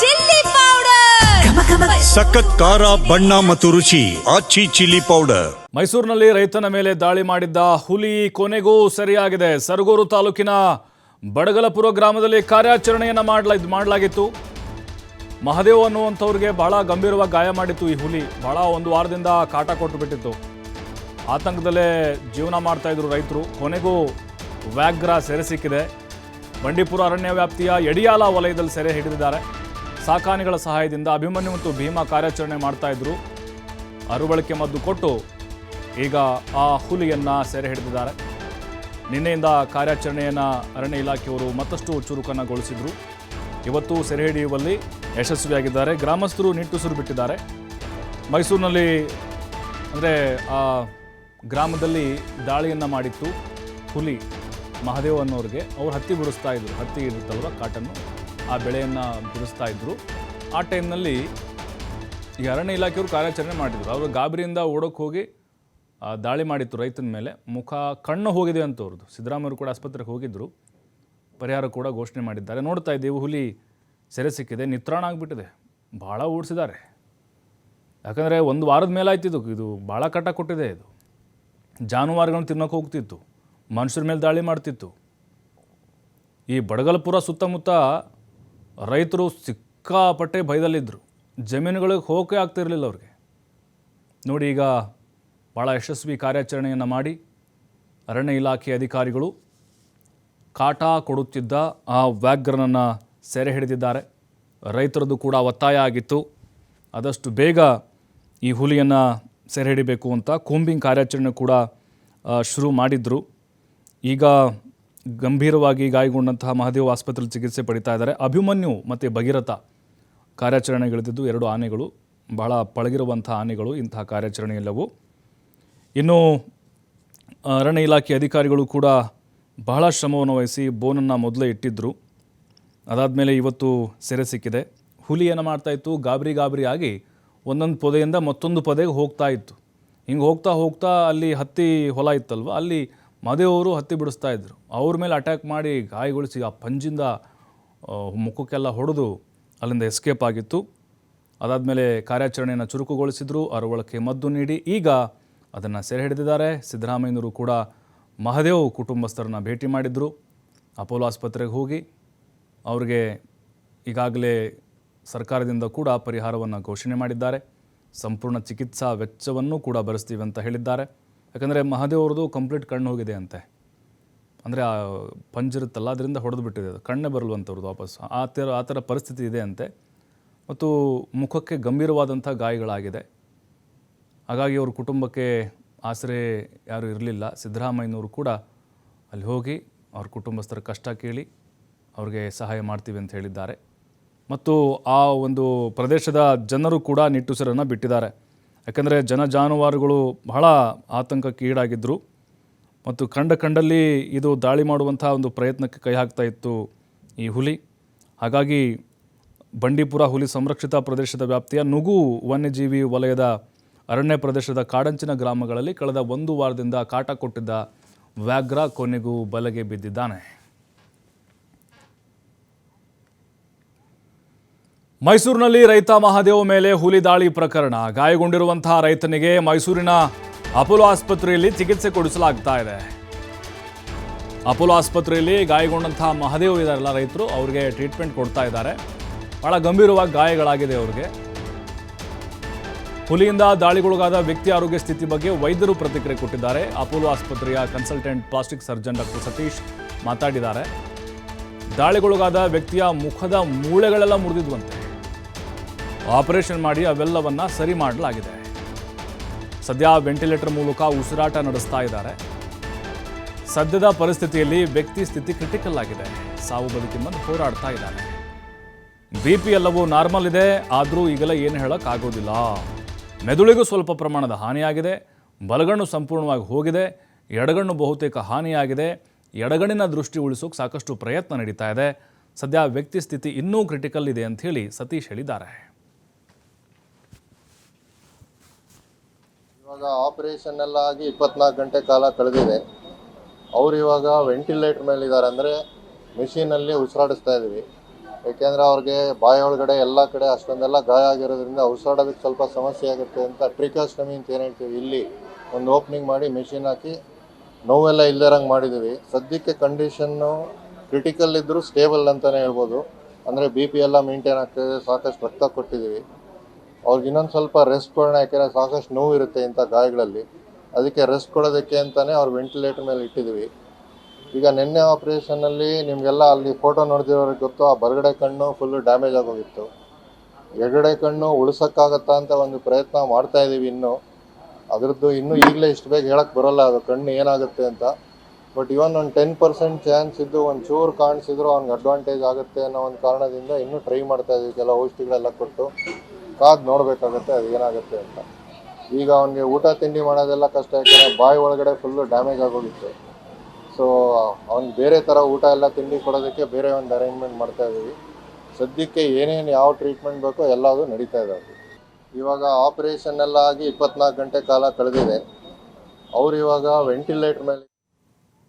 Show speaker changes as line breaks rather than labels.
Chilli powder.
ಸಖತ್ ಖಾರ ಬಣ್ಣ ಮತ್ತು ರುಚಿ ಆಚಿ ಚಿಲ್ಲಿ ಪೌಡರ್.
ಮೈಸೂರಿನಲ್ಲಿ ರೈತನ ಮೇಲೆ ದಾಳಿ ಮಾಡಿದ್ದ ಹುಲಿ ಕೊನೆಗೂ ಸರಿಯಾಗಿದೆ. ಸರಗೂರು ತಾಲೂಕಿನ ಬಡಗಲಪುರ ಗ್ರಾಮದಲ್ಲಿ ಕಾರ್ಯಾಚರಣೆಯನ್ನು ಮಾಡಲ ಮಾಡಲಾಗಿತ್ತು. ಮಹದೇವ್ ಅನ್ನುವಂಥವ್ರಿಗೆ ಬಹಳ ಗಂಭೀರವಾಗಿ ಗಾಯ ಮಾಡಿತ್ತು ಈ ಹುಲಿ. ಬಹಳ ಒಂದು ವಾರದಿಂದ ಕಾಟ ಕೊಟ್ಟು ಬಿಟ್ಟಿತ್ತು. ಆತಂಕದಲ್ಲೇ ಜೀವನ ಮಾಡ್ತಾ ಇದ್ರು ರೈತರು. ಕೊನೆಗೂ ವ್ಯಾಘ್ರ ಸೆರೆ ಸಿಕ್ಕಿದೆ. ಬಂಡೀಪುರ ಅರಣ್ಯ ವ್ಯಾಪ್ತಿಯ ಯಡಿಯಾಲ ವಲಯದಲ್ಲಿ ಸೆರೆ ಹಿಡಿದಿದ್ದಾರೆ. ಸಾಕಾನೆಗಳ ಸಹಾಯದಿಂದ ಅಭಿಮನ್ಯು ಮತ್ತು ಭೀಮಾ ಕಾರ್ಯಾಚರಣೆ ಮಾಡ್ತಾ ಇದ್ರು. ಅರುಬಳಕೆ ಮದ್ದು ಕೊಟ್ಟು ಈಗ ಆ ಹುಲಿಯನ್ನ ಸೆರೆ ಹಿಡಿದಿದ್ದಾರೆ. ನಿನ್ನೆಯಿಂದ ಕಾರ್ಯಾಚರಣೆಯನ್ನು ಅರಣ್ಯ ಇಲಾಖೆಯವರು ಮತ್ತಷ್ಟು ಚುರುಕನ್ನಗೊಳಿಸಿದ್ರು ಇವತ್ತು ಸೆರೆ ಹಿಡಿಯುವಲ್ಲಿ ಯಶಸ್ವಿಯಾಗಿದ್ದಾರೆ. ಗ್ರಾಮಸ್ಥರು ನಿಟ್ಟುಸಿರು ಬಿಟ್ಟಿದ್ದಾರೆ. ಮೈಸೂರಿನಲ್ಲಿ ಅಂದರೆ ಆ ಗ್ರಾಮದಲ್ಲಿ ದಾಳಿಯನ್ನು ಮಾಡಿತ್ತು ಹುಲಿ ಮಹಾದೇವ್ ಅನ್ನೋರಿಗೆ. ಅವರು ಹತ್ತಿ ಬಿಡಿಸ್ತಾ ಇದ್ರು. ಹತ್ತಿ ಇರುತ್ತಲ್ವ ಕಾಟನ್ನು. ಆ ಬೆಳೆಯನ್ನು ಬಿಡಿಸ್ತಾ ಇದ್ದರು ಆ ಟೈಮ್ನಲ್ಲಿ ಈ ಅರಣ್ಯ ಇಲಾಖೆಯವರು ಕಾರ್ಯಾಚರಣೆ ಮಾಡಿದ್ರು. ಅವರು ಗಾಬರಿಯಿಂದ ಓಡೋಕೆ ಹೋಗಿ ದಾಳಿ ಮಾಡಿತ್ತು ರೈತನ ಮೇಲೆ. ಮುಖ ಕಣ್ಣು ಹೋಗಿದೆ ಅಂತ ಅವ್ರದ್ದು ಸಿದ್ದರಾಮಯ್ಯರು ಕೂಡ ಆಸ್ಪತ್ರೆಗೆ ಹೋಗಿದ್ದರು ಪರಿಹಾರ ಕೂಡ ಘೋಷಣೆ ಮಾಡಿದ್ದಾರೆ. ನೋಡ್ತಾ ಇದ್ದೀವಿ, ಹುಲಿ ಸೆರೆ ಸಿಕ್ಕಿದೆ, ನಿತ್ರಾಣ ಆಗಿಬಿಟ್ಟಿದೆ. ಭಾಳ ಓಡಿಸಿದ್ದಾರೆ. ಯಾಕಂದರೆ ಒಂದು ವಾರದ ಮೇಲೆ ಆಯ್ತಿದ್ದು ಇದು. ಭಾಳ ಕಟ್ಟ ಕೊಟ್ಟಿದೆ ಇದು. ಜಾನುವಾರುಗಳನ್ನ ತಿನ್ನೋಕೆ ಹೋಗ್ತಿತ್ತು. ಮನುಷ್ಯರ ಮೇಲೆ ದಾಳಿ ಮಾಡ್ತಿತ್ತು. ಈ ಬಡಗಲ್ಪುರ ಸುತ್ತಮುತ್ತ ರೈತರು ಸಿಕ್ಕಾಪಟ್ಟೆ ಭಯದಲ್ಲಿದ್ದರು ಜಮೀನುಗಳಿಗೆ ಹೋಗೋಕೆ ಆಗ್ತಿರಲಿಲ್ಲ ಅವ್ರಿಗೆ. ನೋಡಿ ಈಗ ಭಾಳ ಯಶಸ್ವಿ ಕಾರ್ಯಾಚರಣೆಯನ್ನು ಮಾಡಿ ಅರಣ್ಯ ಇಲಾಖೆ ಅಧಿಕಾರಿಗಳು ಕಾಟ ಕೊಡುತ್ತಿದ್ದ ಆ ವ್ಯಾಘ್ರನನ್ನು ಸೆರೆ ಹಿಡಿದಿದ್ದಾರೆ. ರೈತರದ್ದು ಕೂಡ ಒತ್ತಾಯ ಆಗಿತ್ತು. ಆದಷ್ಟು ಬೇಗ ಈ ಹುಲಿಯನ್ನು ಸೆರೆ ಹಿಡಿಬೇಕು ಅಂತ ಕೂಂಬಿಂಗ್ ಕಾರ್ಯಾಚರಣೆ ಕೂಡ ಶುರು ಮಾಡಿದ್ರು. ಈಗ ಗಂಭೀರವಾಗಿ ಗಾಯಗೊಂಡಂತಹ ಮಹದೇವ್ ಆಸ್ಪತ್ರೆಯಲ್ಲಿ ಚಿಕಿತ್ಸೆ ಪಡಿತಾ ಇದ್ದಾರೆ. ಅಭಿಮನ್ಯು ಮತ್ತು ಭಗೀರಥ ಕಾರ್ಯಾಚರಣೆಗಳಿದ್ದು ಎರಡು ಆನೆಗಳು, ಬಹಳ ಪಳಗಿರುವಂಥ ಆನೆಗಳು, ಇಂತಹ ಕಾರ್ಯಾಚರಣೆಯೆಲ್ಲವೂ ಇನ್ನು ಅರಣ್ಯ ಇಲಾಖೆ ಅಧಿಕಾರಿಗಳು ಕೂಡ ಬಹಳ ಶ್ರಮವನ್ನು ವಹಿಸಿ ಬೋನನ್ನು ಮೊದಲೇ ಇಟ್ಟಿದ್ದರು ಅದಾದಮೇಲೆ ಇವತ್ತು ಸೆರೆ ಸಿಕ್ಕಿದೆ. ಹುಲಿ ಏನು ಮಾಡ್ತಾ ಇತ್ತು, ಗಾಬರಿ ಗಾಬರಿ ಆಗಿ ಒಂದೊಂದು ಪೊದೆಯಿಂದ ಮತ್ತೊಂದು ಪೊದೆಗೆ ಹೋಗ್ತಾ ಇತ್ತು. ಹಿಂಗೆ ಹೋಗ್ತಾ ಹೋಗ್ತಾ ಅಲ್ಲಿ ಹತ್ತಿ ಹೊಲ ಇತ್ತಲ್ವ, ಅಲ್ಲಿ ಮದುವೆಯವರು ಹತ್ತಿ ಬಿಡಿಸ್ತಾ ಇದ್ದರು ಅವ್ರ ಮೇಲೆ ಅಟ್ಯಾಕ್ ಮಾಡಿ ಗಾಯಗೊಳಿಸಿ ಆ ಪಂಜಿಂದ ಮುಖಕ್ಕೆಲ್ಲ ಹೊಡೆದು ಅಲ್ಲಿಂದ ಎಸ್ಕೇಪ್ ಆಗಿತ್ತು. ಅದಾದಮೇಲೆ ಕಾರ್ಯಾಚರಣೆಯನ್ನು ಚುರುಕುಗೊಳಿಸಿದ್ರು. ಅರವಳಕ್ಕೆ ಮದ್ದು ನೀಡಿ ಈಗ ಅದನ್ನು ಸೆರೆ ಹಿಡಿದಿದ್ದಾರೆ. ಸಿದ್ದರಾಮಯ್ಯನವರು ಕೂಡ ಮಹದೇವ್ ಕುಟುಂಬಸ್ಥರನ್ನ ಭೇಟಿ ಮಾಡಿದರು. ಅಪೋಲೋ ಆಸ್ಪತ್ರೆಗೆ ಹೋಗಿ ಅವ್ರಿಗೆ ಈಗಾಗಲೇ ಸರ್ಕಾರದಿಂದ ಕೂಡ ಪರಿಹಾರವನ್ನು ಘೋಷಣೆ ಮಾಡಿದ್ದಾರೆ. ಸಂಪೂರ್ಣ ಚಿಕಿತ್ಸಾ ವೆಚ್ಚವನ್ನು ಕೂಡ ಭರಿಸ್ತೀವಿ ಅಂತ ಹೇಳಿದ್ದಾರೆ. ಯಾಕಂದರೆ ಮಹಾದೇವ್ರದ್ದು ಕಂಪ್ಲೀಟ್ ಕಣ್ಣು ಹೋಗಿದೆ ಅಂತೆ. ಅಂದರೆ ಆ ಪಂಜಿರುತ್ತಲ್ಲ ಅದರಿಂದ ಹೊಡೆದು ಬಿಟ್ಟಿದೆ ಅದು. ಕಣ್ಣೇ ಬರಲ್ವಂಥವ್ರದ್ದು ವಾಪಸ್ ಆ ಥರ ಆ ಥರ ಪರಿಸ್ಥಿತಿ ಇದೆ ಅಂತೆ. ಮತ್ತು ಮುಖಕ್ಕೆ ಗಂಭೀರವಾದಂಥ ಗಾಯಗಳಾಗಿದೆ. ಹಾಗಾಗಿ ಅವ್ರ ಕುಟುಂಬಕ್ಕೆ ಆಸರೆ ಯಾರೂ ಇರಲಿಲ್ಲ. ಸಿದ್ದರಾಮಯ್ಯನವರು ಕೂಡ ಅಲ್ಲಿ ಹೋಗಿ ಅವ್ರ ಕುಟುಂಬಸ್ಥರ ಕಷ್ಟ ಕೇಳಿ ಅವ್ರಿಗೆ ಸಹಾಯ ಮಾಡ್ತೀವಿ ಅಂತ ಹೇಳಿದ್ದಾರೆ. ಮತ್ತು ಆ ಒಂದು ಪ್ರದೇಶದ ಜನರು ಕೂಡ ನಿಟ್ಟುಸಿರನ್ನು ಬಿಟ್ಟಿದ್ದಾರೆ. ಯಾಕಂದರೆ ಜನ ಜಾನುವಾರುಗಳು ಬಹಳ ಆತಂಕಕ್ಕೆ ಈಡಾಗಿದ್ದರು ಮತ್ತು ಕಂಡ ಕಂಡಲ್ಲಿ ಇದು ದಾಳಿ ಮಾಡುವಂಥ ಒಂದು ಪ್ರಯತ್ನಕ್ಕೆ ಕೈ ಹಾಕ್ತಾ ಇತ್ತು ಈ ಹುಲಿ. ಹಾಗಾಗಿ ಬಂಡೀಪುರ ಹುಲಿ ಸಂರಕ್ಷಿತ ಪ್ರದೇಶದ ವ್ಯಾಪ್ತಿಯ ನುಗು ವನ್ಯಜೀವಿ ವಲಯದ ಅರಣ್ಯ ಪ್ರದೇಶದ ಕಾಡಂಚಿನ ಗ್ರಾಮಗಳಲ್ಲಿ ಕಳೆದ ಒಂದು ವಾರದಿಂದ ಕಾಟ ಕೊಟ್ಟಿದ್ದ ವ್ಯಾಘ್ರ ಕೊನೆಗೂ ಬಲೆಗೆ ಬಿದ್ದಿದ್ದಾನೆ. ಮೈಸೂರಿನಲ್ಲಿ ರೈತ ಮಹಾದೇವ್ ಮೇಲೆ ಹುಲಿ ದಾಳಿ ಪ್ರಕರಣ. ಗಾಯಗೊಂಡಿರುವಂತಹ ರೈತನಿಗೆ ಮೈಸೂರಿನ ಅಪೋಲೋ ಆಸ್ಪತ್ರೆಯಲ್ಲಿ ಚಿಕಿತ್ಸೆ ಕೊಡಿಸಲಾಗ್ತಾ ಇದೆ. ಅಪೋಲೋ ಆಸ್ಪತ್ರೆಯಲ್ಲಿ ಗಾಯಗೊಂಡಂತಹ ಮಹಾದೇವ್ ಇದ್ದಾರಲ್ಲ ರೈತರು, ಅವ್ರಿಗೆ ಟ್ರೀಟ್ಮೆಂಟ್ ಕೊಡ್ತಾ ಇದ್ದಾರೆ. ಬಹಳ ಗಂಭೀರವಾಗಿ ಗಾಯಗಳಾಗಿದೆ ಅವ್ರಿಗೆ. ಹುಲಿಯಿಂದ ದಾಳಿಗೊಳಗಾದ ವ್ಯಕ್ತಿ ಆರೋಗ್ಯ ಸ್ಥಿತಿ ಬಗ್ಗೆ ವೈದ್ಯರು ಪ್ರತಿಕ್ರಿಯೆ ಕೊಟ್ಟಿದ್ದಾರೆ. ಅಪೋಲೋ ಆಸ್ಪತ್ರೆಯ consultant plastic surgeon doctor Satish ಮಾತಾಡಿದ್ದಾರೆ. ದಾಳಿಗೊಳಗಾದ ವ್ಯಕ್ತಿಯ ಮುಖದ ಮೂಳೆಗಳೆಲ್ಲ ಮುರಿದಿದ್ವಂತೆ. ಆಪರೇಷನ್ ಮಾಡಿ ಅವೆಲ್ಲವನ್ನ ಸರಿ ಮಾಡಲಾಗಿದೆ. ಸದ್ಯ ವೆಂಟಿಲೇಟರ್ ಮೂಲಕ ಉಸಿರಾಟ ನಡೆಸ್ತಾ ಇದ್ದಾರೆ. ಸದ್ಯದ ಪರಿಸ್ಥಿತಿಯಲ್ಲಿ ವ್ಯಕ್ತಿ ಸ್ಥಿತಿ ಕ್ರಿಟಿಕಲ್ ಆಗಿದೆ. ಸಾವು ಬದುಕಿನ ಹೋರಾಡ್ತಾ ಇದ್ದಾನೆ. ಬಿ ಪಿ ಎಲ್ಲವೂ ನಾರ್ಮಲ್ ಇದೆ, ಆದರೂ ಈಗೆಲ್ಲ ಏನು ಹೇಳೋಕ್ಕಾಗೋದಿಲ್ಲ ಮೆದುಳಿಗೂ ಸ್ವಲ್ಪ ಪ್ರಮಾಣದ ಹಾನಿಯಾಗಿದೆ, ಬಲಗಣ್ಣು ಸಂಪೂರ್ಣವಾಗಿ ಹೋಗಿದೆ, ಎಡಗಣ್ಣು ಬಹುತೇಕ ಹಾನಿಯಾಗಿದೆ, ಎಡಗಣ್ಣಿನ ದೃಷ್ಟಿ ಉಳಿಸೋಕೆ ಸಾಕಷ್ಟು ಪ್ರಯತ್ನ ನಡೀತಾ ಇದೆ. ಸದ್ಯ ವ್ಯಕ್ತಿ ಸ್ಥಿತಿ ಇನ್ನೂ ಕ್ರಿಟಿಕಲ್ ಇದೆ ಅಂತ ಹೇಳಿ ಸತೀಶ್ ಹೇಳಿದ್ದಾರೆ.
ಇವಾಗ ಆಪರೇಷನ್ ಎಲ್ಲ ಆಗಿ ಇಪ್ಪತ್ನಾಲ್ಕು ಗಂಟೆ ಕಾಲ ಕಳೆದಿದೆ. ಅವ್ರು ಇವಾಗ ವೆಂಟಿಲೇಟರ್ ಮೇಲೆ ಇದ್ದಾರೆ ಅಂದರೆ ಮಿಷಿನಲ್ಲಿ ಉಸಿರಾಡಿಸ್ತಾ ಇದ್ದೀವಿ. ಏಕೆಂದರೆ ಅವ್ರಿಗೆ ಬಾಯಿ ಒಳಗಡೆ ಎಲ್ಲ ಕಡೆ ಅಷ್ಟೊಂದೆಲ್ಲ ಗಾಯ ಆಗಿರೋದ್ರಿಂದ ಉಸಿರಾಡೋದಕ್ಕೆ ಸ್ವಲ್ಪ ಸಮಸ್ಯೆ ಆಗುತ್ತೆ ಅಂತ ಟ್ರಿಕಾಸ್ಟಮಿ ಅಂತ ಏನು ಹೇಳ್ತೀವಿ, ಇಲ್ಲಿ ಒಂದು ಓಪನಿಂಗ್ ಮಾಡಿ ಮೆಷಿನ್ ಹಾಕಿ ನೋವೆಲ್ಲ ಇಲ್ದಿರಂಗೆ ಮಾಡಿದ್ದೀವಿ. ಸದ್ಯಕ್ಕೆ ಕಂಡೀಷನ್ನು ಕ್ರಿಟಿಕಲ್ ಇದ್ದರೂ ಸ್ಟೇಬಲ್ ಅಂತಲೇ ಹೇಳ್ಬೋದು. ಅಂದರೆ ಬಿ ಪಿ ಎಲ್ಲ ಮೇಂಟೈನ್ ಆಗ್ತಾಯಿದೆ ಸಾಕಷ್ಟು ರಕ್ತ ಕೊಟ್ಟಿದ್ದೀವಿ. ಅವ್ರಿಗೆ ಇನ್ನೊಂದು ಸ್ವಲ್ಪ ರೆಸ್ಟ್ ಕೊಡೋಣ, ಯಾಕೆಂದರೆ ಸಾಕಷ್ಟು ನೋವು ಇರುತ್ತೆ ಇಂಥ ಗಾಯಗಳಲ್ಲಿ. ಅದಕ್ಕೆ ರೆಸ್ಟ್ ಕೊಡೋದಕ್ಕೆ ಅಂತಲೇ ಅವ್ರು ವೆಂಟಿಲೇಟರ್ ಮೇಲೆ ಇಟ್ಟಿದ್ವಿ. ಈಗ ನಿನ್ನೆ ಆಪ್ರೇಷನಲ್ಲಿ ನಿಮಗೆಲ್ಲ ಅಲ್ಲಿ ಫೋಟೋ ನೋಡಿದಿರೋರಿಗೆ ಗೊತ್ತು, ಆ ಬರಗಡೆ ಕಣ್ಣು ಫುಲ್ಲು ಡ್ಯಾಮೇಜ್ ಆಗೋಗಿತ್ತು. ಎಡಗಡೆ ಕಣ್ಣು ಉಳಿಸೋಕ್ಕಾಗತ್ತಾ ಅಂತ ಒಂದು ಪ್ರಯತ್ನ ಮಾಡ್ತಾ ಇದ್ದೀವಿ ಇನ್ನೂ. ಅದರದ್ದು ಇನ್ನೂ ಈಗಲೇ ಇಷ್ಟು ಬೇಗ ಹೇಳಕ್ಕೆ ಬರೋಲ್ಲ, ಅದು ಕಣ್ಣು ಏನಾಗುತ್ತೆ ಅಂತ. ಬಟ್ ಇವನ್ ಒಂದು ಟೆನ್ ಪರ್ಸೆಂಟ್ ಚಾನ್ಸ್ ಇದ್ದು ಒಂದು ಚೂರು ಕಾಣಿಸಿದ್ರು ಅವ್ನಿಗೆ ಅಡ್ವಾಂಟೇಜ್ ಆಗುತ್ತೆ ಅನ್ನೋ ಒಂದು ಕಾರಣದಿಂದ ಇನ್ನೂ ಟ್ರೈ ಮಾಡ್ತಾ ಇದ್ದೀವಿ ಕೆಲವು ಔಷಧಿಗಳೆಲ್ಲ ಕೊಟ್ಟು. ಕಾದು ನೋಡಬೇಕಾಗತ್ತೆ, ಅದು ಏನಾಗುತ್ತೆ ಅಂತ. ಈಗ ಅವನಿಗೆ ಊಟ, ತಿಂಡಿ ಮಾಡೋದೆಲ್ಲ ಕಷ್ಟ, ಯಾಕಂದರೆ ಬಾಯಿ ಒಳಗಡೆ ಫುಲ್ಲು ಡ್ಯಾಮೇಜ್ ಆಗೋಗಿತ್ತು. ಸೊ ಅವ್ನಿಗೆ ಬೇರೆ ಥರ ಊಟ ಎಲ್ಲ, ತಿಂಡಿ ಕೊಡೋದಕ್ಕೆ ಬೇರೆ ಒಂದು ಅರೇಂಜ್ಮೆಂಟ್ ಮಾಡ್ತಾ ಇದ್ದೀವಿ. ಸದ್ಯಕ್ಕೆ ಏನೇನು ಯಾವ ಟ್ರೀಟ್ಮೆಂಟ್ ಬೇಕೋ ಎಲ್ಲದೂ ನಡೀತಾ ಇದ್ದಾವೆ ಇವಾಗ ಆಪರೇಷನ್ ಎಲ್ಲ ಆಗಿ ಇಪ್ಪತ್ನಾಲ್ಕು ಗಂಟೆ ಕಾಲ ಕಳೆದಿದೆ. ಅವ್ರು ಇವಾಗ ವೆಂಟಿಲೇಟರ್ ಮೇಲೆ